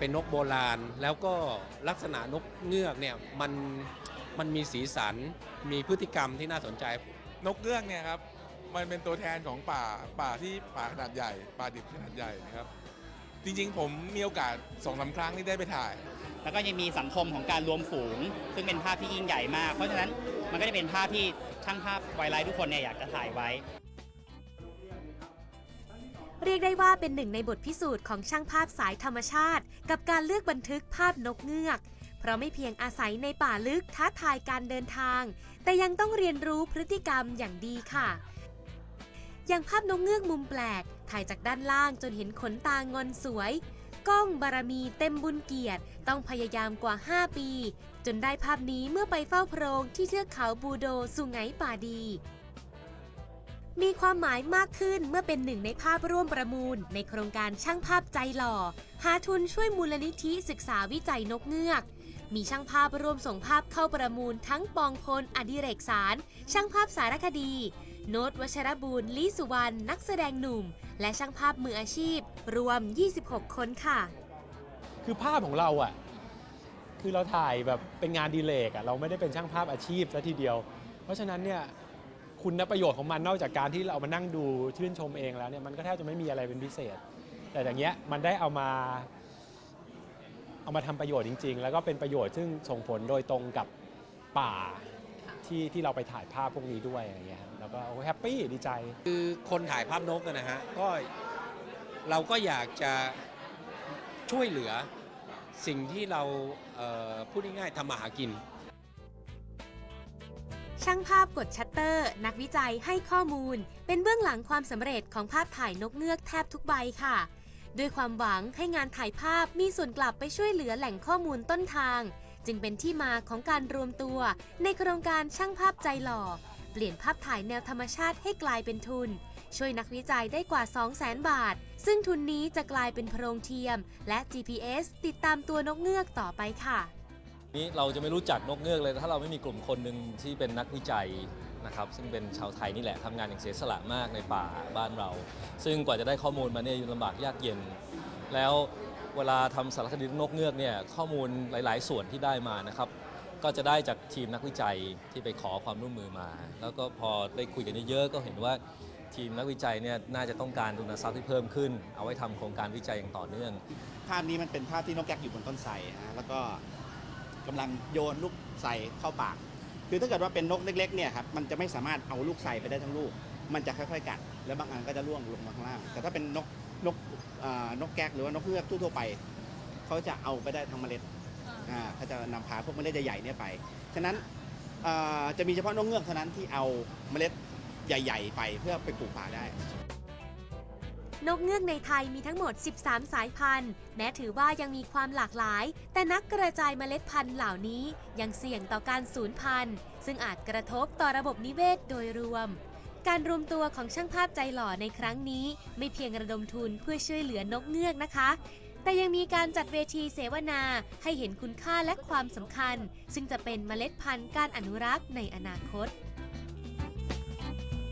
เป็นนกโบราณ แล้วก็ลักษณะนกเงือกเนี่ยมันมันมีสีสันมีพฤติกรรมที่น่าสนใจ นกเงือกเนี่ยครับมันเป็นตัวแทนของป่าป่าที่ป่าขนาดใหญ่ ป่าดิบขนาดใหญ่นะครับ จริงๆ ผมมีโอกาสสองสาครั้งที่ได้ไปถ่าย แล้วก็ยังมีสังคมของการรวมฝูง ซึ่งเป็นภาพที่ยิ่งใหญ่มาก เพราะฉะนั้นมันก็จะเป็นภาพที่ช่างภาพไวไลท์ทุกคนเนี่ยอยากจะถ่ายไว้ เรียกได้ว่าเป็นหนึ่งในบทพิสูจน์ของช่างภาพสายธรรมชาติ กับการเลือกบันทึกภาพนกเงือก เพราะไม่เพียงอาศัยในป่าลึกท้าทายการเดินทาง แต่ยังต้องเรียนรู้พฤติกรรมอย่างดีค่ะ อย่างภาพนกเงือกมุมแปลก ถ่ายจากด้านล่างจนเห็นขนตางอนสวย ก้องบารมีเต็มบุญเกียรติ ต้องพยายามกว่า 5 ปี จนได้ภาพนี้เมื่อไปเฝ้าโพรงที่เทือกเขาบูโดสุไหงป่าดี มีความหมายมากขึ้นเมื่อเป็นหนึ่งในภาพร่วมประมูล ในโครงการช่างภาพใจหล่อ หาทุนช่วยมูลนิธิศึกษาวิจัยนกเงือก มีช่างภาพร่วมส่งภาพเข้าประมูลทั้งปองพลอดิเรกสาร ช่างภาพสารคดี โนตวัชรบูรณ์ลิสุวรรณนักแสดงหนุ่ม และช่างภาพมืออาชีพ รวม 26 คนค่ะ คือภาพของเราอะคือเราถ่ายแบบเป็นงานดีเลกอะเราไม่ได้เป็นช่างภาพอาชีพซะทีเดียว เพราะฉะนั้นเนี่ย คุณประโยชน์ของมันนอกจากการที่เราเอามานั่งดูชื่นชมเองแล้วเนี่ยมันก็แทบจะไม่มีอะไรเป็นพิเศษ แต่อย่างเงี้ยมันได้เอามาเอามาทำประโยชน์จริง ๆ แล้วก็เป็นประโยชน์ซึ่งส่งผลโดยตรงกับป่าที่ที่เราไปถ่ายภาพพวกนี้ด้วยอะไรเงี้ยครับแล้วก็แฮปปี้ดีใจ คือคนถ่ายภาพนกนะฮะก็เราก็อยากจะช่วยเหลือสิ่งที่เราพูดง่ายๆทำมาหากิน ช่างภาพกดชัตเตอร์ นักวิจัยให้ข้อมูล เป็นเบื้องหลังความสำเร็จของภาพถ่ายนกเงือกแทบทุกใบค่ะ ด้วยความหวังให้งานถ่ายภาพมีส่วนกลับไปช่วยเหลือแหล่งข้อมูลต้นทาง จึงเป็นที่มาของการรวมตัว ในโครงการช่างภาพใจหล่อ เปลี่ยนภาพถ่ายแนวธรรมชาติให้กลายเป็นทุน ช่วยนักวิจัยได้กว่า 200,000 บาท ซึ่งทุนนี้จะกลายเป็นโพรงเทียม และ GPS ติดตามตัวนกเงือกต่อไปค่ะ นี้เราจะไม่รู้จักนกเงือกเลย ถ้าเราไม่มีกลุ่มคนหนึ่งที่เป็นนักวิจัยนะครับซึ่งเป็นชาวไทยนี่แหละทำงานอย่างเสียสละมากในป่าบ้านเรา ซึ่งกว่าจะได้ข้อมูลมาเนี่ยลำบากยากเย็น แล้วเวลาทำสารคดีนกเงือกเนี่ยข้อมูลหลาย ๆ ส่วนที่ได้มานะครับก็จะได้จากทีมนักวิจัยที่ไปขอความร่วมมือมา แล้วก็พอได้คุยกันเยอะๆก็เห็นว่าทีมนักวิจัยเนี่ยน่าจะต้องการทุนทรัพย์ที่เพิ่มขึ้น เอาไว้ทำโครงการวิจัยอย่างต่อเนื่อง ภาพนี้มันเป็นภาพที่นกแก๊กอยู่บนต้นไทรนะแล้วก็ กำลังโยนลูกไทรเข้าปาก คือถ้าเกิดว่าเป็นนกเล็กๆเนี่ยครับมันจะไม่สามารถเอาลูกไทรไปได้ทั้งลูก มันจะค่อยๆกัด แล้วบางอันก็จะร่วงลงมาข้างล่าง แต่ถ้าเป็นนกนกอ่านกแก๊กหรือว่านกเงือกทั่วๆไปเขาจะเอาไปได้ทั้งเมล็ดอ่าเขาจะนำพาพวกเมล็ดใหญ่ๆเนี่ยไป ฉะนั้นอ่าจะมีเฉพาะนกเงือกเท่านั้นที่เอาเมล็ดใหญ่ ๆ ไปเพื่อไปปลูกป่าได้ นกเงือกในไทยมีทั้งหมด 13 สายพันธุ์ แม้ถือว่ายังมีความหลากหลาย แต่นักกระจายเมล็ดพันธุ์เหล่านี้ยังเสี่ยงต่อการสูญพันธุ์ ซึ่งอาจกระทบต่อระบบนิเวศโดยรวม การรวมตัวของช่างภาพใจหล่อในครั้งนี้ ไม่เพียงระดมทุนเพื่อช่วยเหลือนกเงือกนะคะ แต่ยังมีการจัดเวทีเสวนาให้เห็นคุณค่าและความสำคัญ ซึ่งจะเป็นเมล็ดพันธุ์การอนุรักษ์ในอนาคต